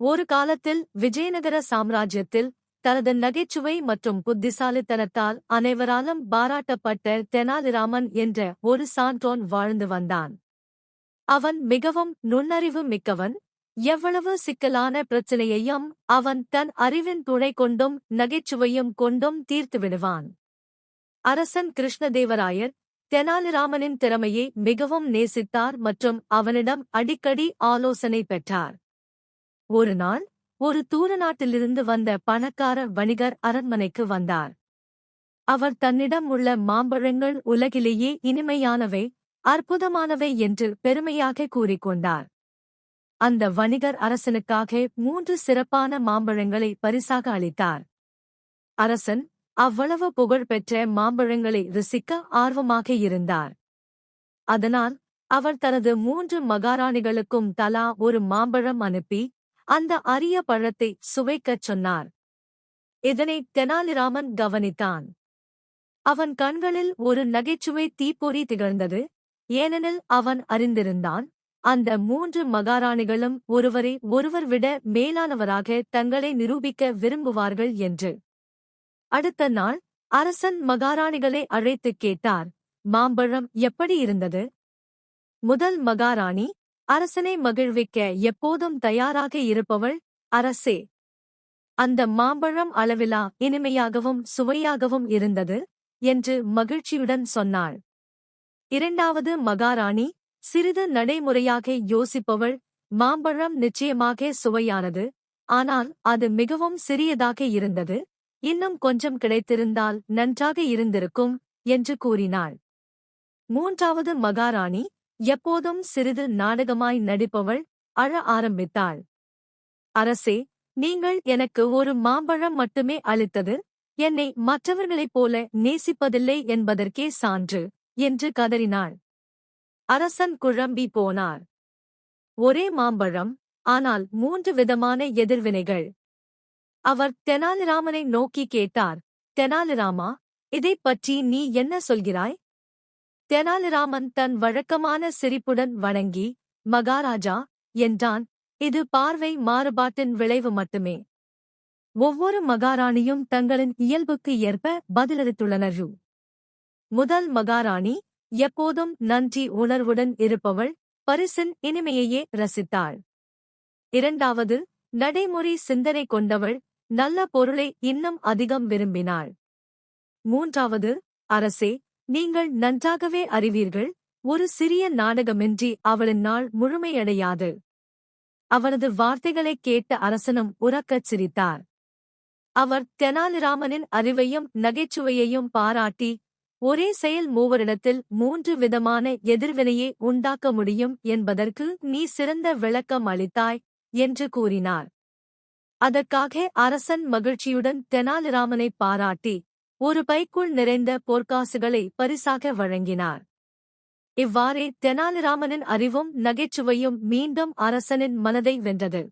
ஒரு காலத்தில் விஜயநகர சாம்ராஜ்யத்தில் தனது நகைச்சுவை மற்றும் புத்திசாலித்தனத்தால் அனைவராலும் பாராட்டப்பட்ட தெனாலிராமன் என்ற ஒரு சான்றோன் வாழ்ந்து வந்தான். அவன் மிகவும் நுண்ணறிவு மிக்கவன். எவ்வளவு சிக்கலான பிரச்சனையையும் அவன் தன் அறிவின் துணை கொண்டும் நகைச்சுவையும் கொண்டும் தீர்த்து விடுவான். அரசன் கிருஷ்ணதேவராயர் தெனாலிராமனின் திறமையை மிகவும் நேசித்தார் மற்றும் அவனிடம் அடிக்கடி ஆலோசனை பெற்றார். ஒரு நாள் ஒரு தூர நாட்டிலிருந்து வந்த பணக்கார வணிகர் அரண்மனைக்கு வந்தார். அவர் தன்னிடம் உள்ள மாம்பழங்கள் உலகிலேயே இனிமையானவை அற்புதமானவை என்று பெருமையாக கூறிக்கொண்டார். அந்த வணிகர் அரசனுக்காக மூன்று சிறப்பான மாம்பழங்களை பரிசாக அளித்தார். அரசன் அவ்வளவு புகழ்பெற்ற மாம்பழங்களை ருசிக்க ஆர்வமாக இருந்தார். அதனால் அவர் தனது மூன்று மகாராணிகளுக்கும் தலா ஒரு மாம்பழம் அனுப்பி அந்த அரிய பழத்தை சுவைக்கச் சொன்னார். இதனை தெனாலிராமன் கவனித்தான். அவன் கண்களில் ஒரு நகைச்சுவை தீப்பொறி திகழ்ந்தது. ஏனெனில் அவன் அறிந்திருந்தான். அந்த மூன்று மகாராணிகளும் ஒருவரை ஒருவர் விட மேலானவராக தங்களை நிரூபிக்க விரும்புவார்கள் என்று. அடுத்த நாள் அரசன் மகாராணிகளை அழைத்துக் கேட்டார். மாம்பழம் எப்படி இருந்தது? முதல் மகாராணி அரசனை மகிழ்விக்க எப்போதும் தயாராக இருப்பவள் அரசே. அந்த மாம்பழம் அளவிலா இனிமையாகவும் சுவையாகவும் இருந்தது என்று மகிழ்ச்சியுடன் சொன்னாள். இரண்டாவது மகாராணி சிறிது நடைமுறையாக யோசிப்பவள் மாம்பழம் நிச்சயமாக சுவையானது ஆனால் அது மிகவும் சிறியதாக இருந்தது இன்னும் கொஞ்சம் கிடைத்திருந்தால் நன்றாக இருந்திருக்கும் என்று கூறினாள். மூன்றாவது மகாராணி எப்போதும் சிறிது நாடகமாய் நடிப்பவள் அழ ஆரம்பித்தாள். அரசே நீங்கள் எனக்கு ஒரு மாம்பழம் மட்டுமே அளித்தது. என்னை மற்றவர்களைப் போல நேசிப்பதில்லை என்பதற்கே சான்று என்று கதறினாள். அரசன் குழம்பி போனார். ஒரே மாம்பழம் ஆனால் மூன்று விதமான எதிர்வினைகள். அவர் தெனாலிராமனை நோக்கி கேட்டார் தெனாலிராமா இதைப் பற்றி நீ என்ன சொல்கிறாய்? தெனாலிராமன் தன் வழக்கமான சிரிப்புடன் வணங்கி மகாராஜா என்றான். இது பார்வை மாறுபாட்டின் விளைவு மட்டுமே. ஒவ்வொரு மகாராணியும் தங்களின் இயல்புக்கு ஏற்ப பதிலளித்துள்ளனர். முதல் மகாராணி எப்போதும் நன்றி உணர்வுடன் இருப்பவள் பரிசின் இனிமையையே ரசித்தாள். இரண்டாவது நடைமுறை சிந்தனை கொண்டவள் நல்ல பொருளை இன்னும் அதிகம் விரும்பினாள். மூன்றாவது அரசே நீங்கள் நன்றாகவே அறிவீர்கள். ஒரு சிறிய நாடகமின்றி அவளின் நாள் முழுமையடையாது. அவனது வார்த்தைகளைக் கேட்ட அரசனும் உறக்கச் சிரித்தார். அவர் தெனாலிராமனின் அறிவையும் நகைச்சுவையையும் பாராட்டி ஒரே செயல் மூவரிடத்தில் மூன்று விதமான எதிர்வினையை உண்டாக்க முடியும் என்பதற்கு நீ சிறந்த விளக்கம் அளித்தாய் என்று கூறினார். அதற்காக அரசன் மகிழ்ச்சியுடன் தெனாலிராமனை பாராட்டி ஒரு பைக்குள் நிறைந்த பொற்காசுகளை பரிசாக வழங்கினார். இவ்வாறே தெனாலிராமனின் அறிவும் நகைச்சுவையும் மீண்டும் அரசனின் மனதை வென்றது.